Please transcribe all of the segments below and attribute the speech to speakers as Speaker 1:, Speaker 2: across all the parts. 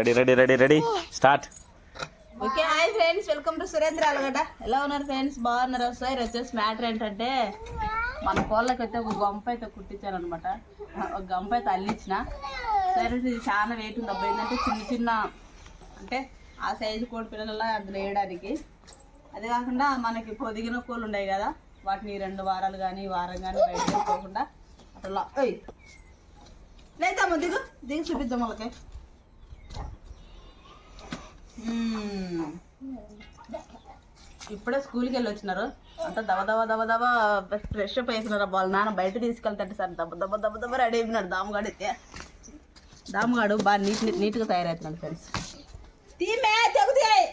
Speaker 1: Ready ready ready ready start
Speaker 2: okay hi friends welcome to Surendra అలగట ఎలా ఉన్నారు friends బాగున్నారు? Sir వచ్చేసి matter ఏంటంటే మన కోళ్ళకి అయితే ఒక గంప అయితే కుట్టించాను అనమాట ఒక గంప అయితే అల్లించిన సరే ఇది చాలా వెయిట్ ఉంది. అబ్బాయి ఏంటంటే చిన్న చిన్న అంటే ఆ సైజు కోడి పిల్లల అందులో వేయడానికి. అదే కాకుండా మనకి పొదిగిన కోళ్ళు ఉన్నాయి కదా వాటిని రెండు వారాలు కానీ వారం కానీ బయట పోకుండా అట్లా ఓయ్ లేదమ్మా దిగు. దిగు చూపిద్దాం వాళ్ళకి. ఇప్పుడే స్కూల్కి వెళ్ళి వచ్చినారు అంతా దవ దవ దవ దవ ఫ్రెష్ అప్ వేసినారు వాళ్ళ నాన్న బయట తీసుకెళ్తాంటే సార్. దబ్బ దబ్బ దబ్బ దబ్బ రెడీ అయిపోయినాడు దామగాడు అయితే దామగాడు బాగా నీట్ నీట్గా తయారవుతున్నాడు ఫ్రెండ్స్. తీమే తెగుతాయి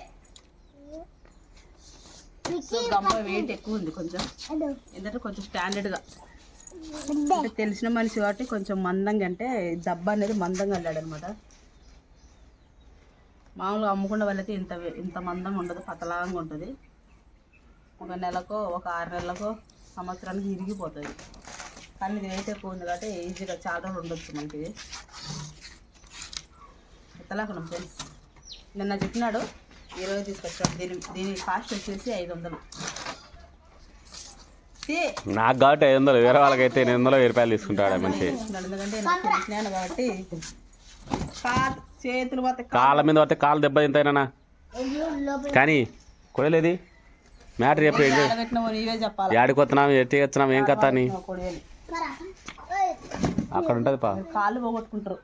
Speaker 2: సో గమ్మ వెయిట్ ఎక్కువ ఉంది కొంచెం. ఎందుకంటే కొంచెం స్టాండర్డ్గా. అంటే తెలిసిన మనిషి కాబట్టి కొంచెం మందంగా అంటే దెబ్బ అనేది మందంగా వెళ్ళాడు అనమాట మామూలుగా అమ్ముకున్న వాళ్ళైతే ఇంత ఇంత మందంగా ఉండదు పతలాంగా ఉంటుంది. ఒక నెలకో ఒక ఆరు నెలలకో సంవత్సరానికి ఇరిగిపోతుంది కానీ ఇది వెయిట్ ఎక్కువ ఉంది కాబట్టి ఈజీగా చాలా రోజులు ఉండొచ్చు మనకి. ఇది ఎత్తలాకున్నాం ఫ్రెండ్స్? నిన్న చెప్పినాడు ఈరోజు తీసుకొచ్చాడు దీని దీని కాస్ట్ వచ్చేసి ఐదు వందలు.
Speaker 1: నాకు కాబట్టి ఐదు వందలు వేరే వాళ్ళకైతే ఎనిమిది వందలు వెయ్యి రూపాయలు తీసుకుంటాడు
Speaker 2: ఎందుకంటే నాకు తెలిసినాను కాబట్టి చేతులు
Speaker 1: కాళ్ళ మీద పడితే కాళ్ళు దెబ్బ తింటాయినా కానీ కొడలేది మ్యాటర్ చెప్పు ఏంటి
Speaker 2: చెప్పాలి?
Speaker 1: యాడికి వస్తున్నాం ఎట్టి వచ్చినాం ఏం కథ అని అక్కడ ఉంటుంది పా
Speaker 2: కాళ్ళు పోగొట్టుకుంటారు?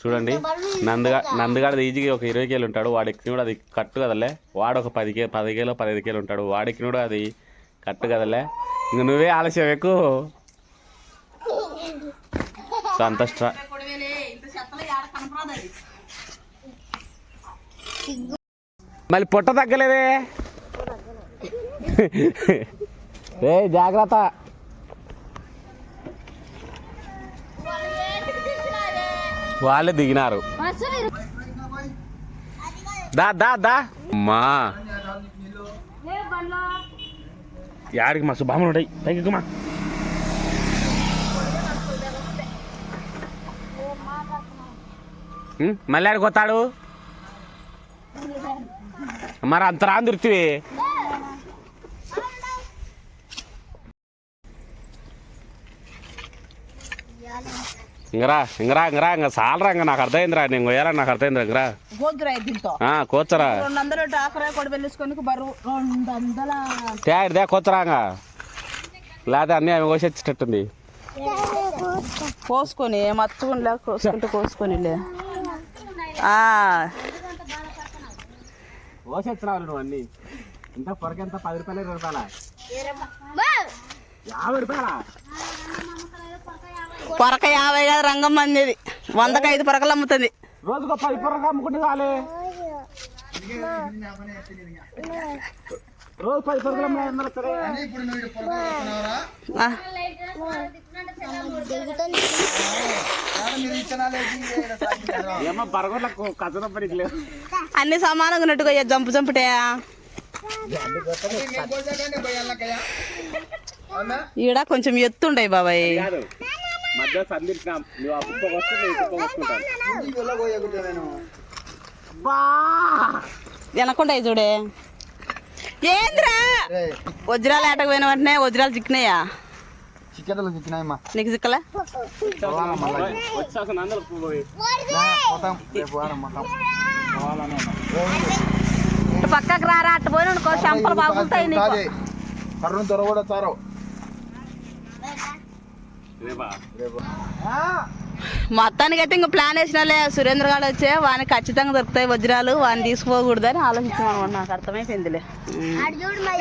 Speaker 1: చూడండి నందుగా నందుగాడు ఈజీగా ఒక ఇరవై కేలు ఉంటాడు వాడు ఎక్కిన కూడా అది కట్టు కదలే. వాడు ఒక పది కే పది కేలో పదిహేను కేలు ఉంటాడు వాడు ఎక్కిన కూడా అది కట్టు కదలే. ఇంక నువ్వే ఆలస్యం ఎక్కువ. సో అంత స్ట్రా మళ్ళీ పొట్ట తగ్గలేదే? ఏ జాగ్రత్త. వాళ్ళే దిగినారు. దా దా దా. అమ్మా. యాడికి మా శుభాములు ఉంటాయి. పైకి ఎక్కుమా మళ్ళీ ఆడికి వస్తాడు? మరి అంత రాని దొరికితే? ఇంగరా ఇంగరా ఇంగరా ఇంక సాలరా ఇంక నాకు అర్థమైందిరా నేను కొయ్యాలని నాకు అర్థమైందిరా ఇంగరా
Speaker 2: దీంతో
Speaker 1: ఆ, కూర్చోరా
Speaker 2: రెండు వందలు డాకరా కూడా వెళ్ళేసుకొని బరువు. రెండు వందల
Speaker 1: తేడిదే కూర్చోరా ఇంక. లేదా అన్నీ ఆమె కోసేటట్టుంది
Speaker 2: కోసుకొని లేక కోసుకుంటూ కోసుకొని లే. ఆ,
Speaker 1: కోసేచ్చినావు నువ్వు అన్నీ. ఇంకా పొరకెంత పది రూపాయలు ఇరవై రూపాయల? యాభై రూపాయల?
Speaker 2: పొరక యాభై కదా రంగం మందిది వందకి ఐదు పొరకలు అమ్ముతుంది.
Speaker 1: రోజుకో పది పొరక అమ్ముకుంటే చాలే. రోజు పది పొరకలు అమ్మినా
Speaker 2: అన్ని సమానంగా ఉన్నట్టుగా జంపు జంపుటే ఈడ కొంచెం ఎత్తుండయి బాబాయ్.
Speaker 1: మధ్య సంధించినాం నువ్వు ఆ కుప్ప వస్తే నేను కుప్ప వస్తుంటాను
Speaker 2: వినకుండా చూడే. ఏంద్రా? వజ్రాలు ఏటకు పోయిన వెంటనే వజ్రాలు చిక్కినాయా?
Speaker 3: చికెన్లు చిక్కినాయమ్మా
Speaker 2: నీకు చిక్కలే
Speaker 1: పోయి
Speaker 2: పక్కకు రారా అట్టు పోయిన అనుకో చెంపలు బాగుంటాయి
Speaker 3: కర్రను త్వర కూడా చారవు
Speaker 2: మొత్తానికి అయితే ఇంకా ప్లాన్ వేసినాలే. సురేంద్ర గారు వచ్చే వాని ఖచ్చితంగా దొరుకుతాయి వజ్రాలు వాని తీసుకోకూడదని ఆలోచించాను అనమాట నాకు అర్థమైపోయిందిలే. మే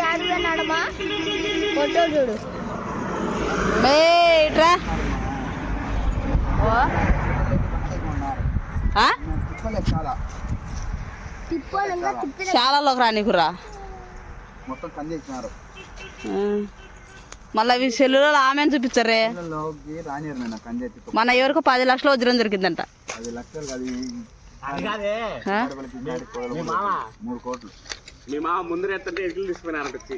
Speaker 2: ఇట్రా. ఓ. ఆ?
Speaker 3: తిప్పలే చాలా
Speaker 2: శాలలోకి రా నీకు రా.
Speaker 3: మొత్తం కందేసినారు
Speaker 2: మళ్ళీ అవి సెల్లులో ఆమెను చూపించరే. మన ఎవరికి పది లక్షల వజ్రం దొరికిందంట.
Speaker 3: పది లక్షలు మూడు కోట్లు.
Speaker 1: మీ మా ముందు ఎత్తంటే ఎట్లు తీసుకున్నారంట వచ్చి.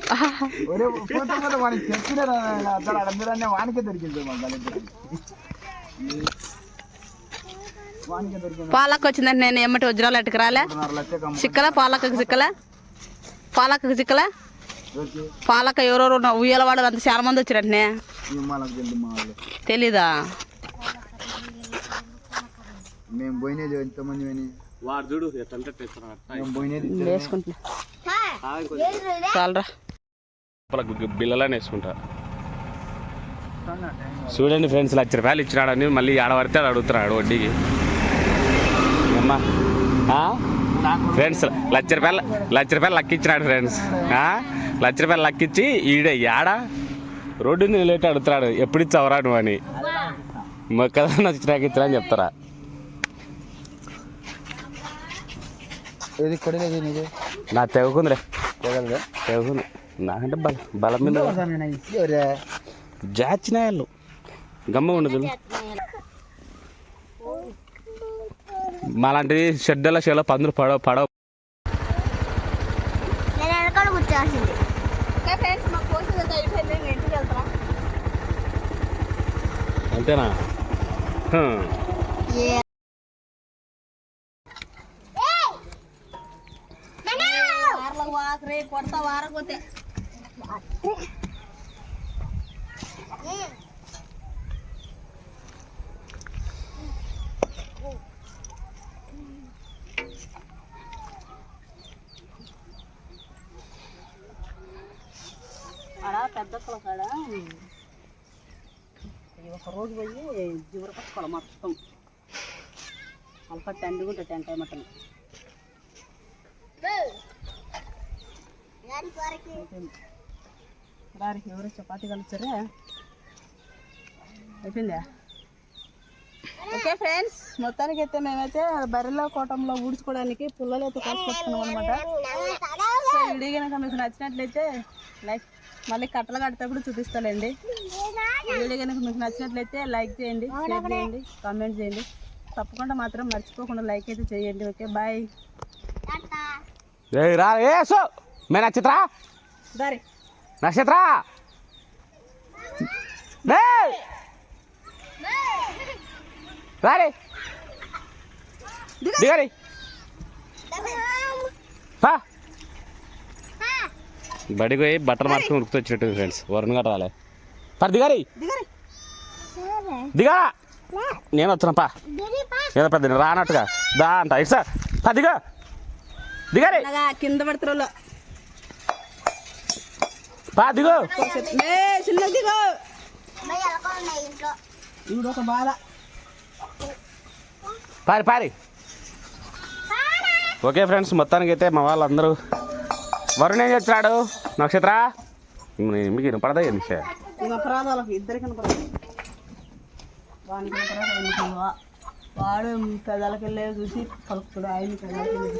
Speaker 3: వానికి చెప్పినారా అక్కడ అందరూ వానికే దొరికింది మా గలిద్దరికి వానికే దొరికింది.
Speaker 2: పాలక్క వచ్చిందంటే నేను ఎమ్మటి వజ్రాలు ఎట్టుకు రాలే? చిక్కల పాలక్కకి చిక్కల? పాలక్కకి చిక్కల? పాలక్క ఎవరెవరు ఉయ్యాల వాడు అంత చాలా మంది వచ్చిరంటనే. తెలీదా?
Speaker 3: మేము పోయినది ఎంతమంది
Speaker 1: వాడు చూడు
Speaker 3: పోయినది
Speaker 2: వేసుకుంటున్నా. చాలరా.
Speaker 1: బిల్లలని వేసుకుంటా. చూడండి ఫ్రెండ్స్ లక్ష రూపాయలు ఇచ్చినాడని మళ్ళీ ఆడ పడితే ఆడ అడుగుతున్నాడు వడ్డీకి. అమ్మా. ఫ్రెండ్స్ లక్ష రూపాయలు లక్ష రూపాయలు లక్కిచ్చినాడు ఫ్రెండ్స్. ఆ? లక్ష రూపాయలు లక్కిచ్చి ఈడే యాడ? రోడ్డు నిలబెట్టి అడుగుతున్నాడు ఎప్పుడు ఇచ్చావరా నువ్వు అని. మొక్కదన్నా వచ్చినాక ఇచ్చినా అని చెప్తారా? నా తెగకుందిరే. తెగకుంది. నాకంటే బల బలం మీద
Speaker 3: ఎవరే?
Speaker 1: జాచినాయాలు గమ్మ ఉండదు మాలాంటిది షెడ్డల షెల పందులు పడవ పడవ
Speaker 2: వారలకు వాకరే కొడతా వారకపోతే ఆడ పెద్ద కాడ ఒక రోజు పోయి జివర పట్టుకోవాలి మొత్తం అల్ప టెండుగుంటే టెంకాయ మటన్ రారి ఎవరు చపాతి కలుపుతారా? అయిపోయిందా? ఓకే ఫ్రెండ్స్ మొత్తానికి అయితే మేమైతే బర్రెల కోటంలో ఊడ్చుకోవడానికి పుల్లలు అయితే కాసుకొచ్చుకున్నాం అనమాట సో ఈ వీడియో కనుక మీకు నచ్చినట్లయితే లైక్ మళ్ళీ కట్టలు కట్టేటప్పుడు చూపిస్తానండి వీడియో కనుక మీకు నచ్చినట్లయితే లైక్ చేయండి షేర్ చేయండి కామెంట్ చేయండి. తప్పకుండా మాత్రం మర్చిపోకుండా లైక్ అయితే చేయండి ఓకే? బాయ్.
Speaker 1: రా ఏ సో మే
Speaker 2: నచ్చిత్రా
Speaker 1: నక్షత్ర! రారే. దిగారి. బడికి పోయి బట్టలు మార్చుకుని ఉరుకుతొచ్చినట్టు ఫ్రెండ్స్. వరుణ్ గారు రాలే. పర్ దిగారి. దిగా. నేను వస్తున్నా పా. ఏదో పెద్ద రానట్టుగా. దా అంట. ఇట్సా పా దిగా. దిగారి.
Speaker 2: కింద పడుతున్న
Speaker 1: పా దిగు.
Speaker 2: చిన్న దిగో. బాధ
Speaker 1: పారి పారి. ఓకే ఫ్రెండ్స్ మొత్తానికి అయితే మా వాళ్ళందరూ వరుణ్ ఏం చేస్తున్నాడు? నక్షత్ర? మీకు వినపడదా
Speaker 2: ఇంకా అపరాధాలకు ఇద్దరికి వానికి. వాడు పెదాలకి వెళ్ళే చూసి ఆయన పెదాలకి వెళ్ళి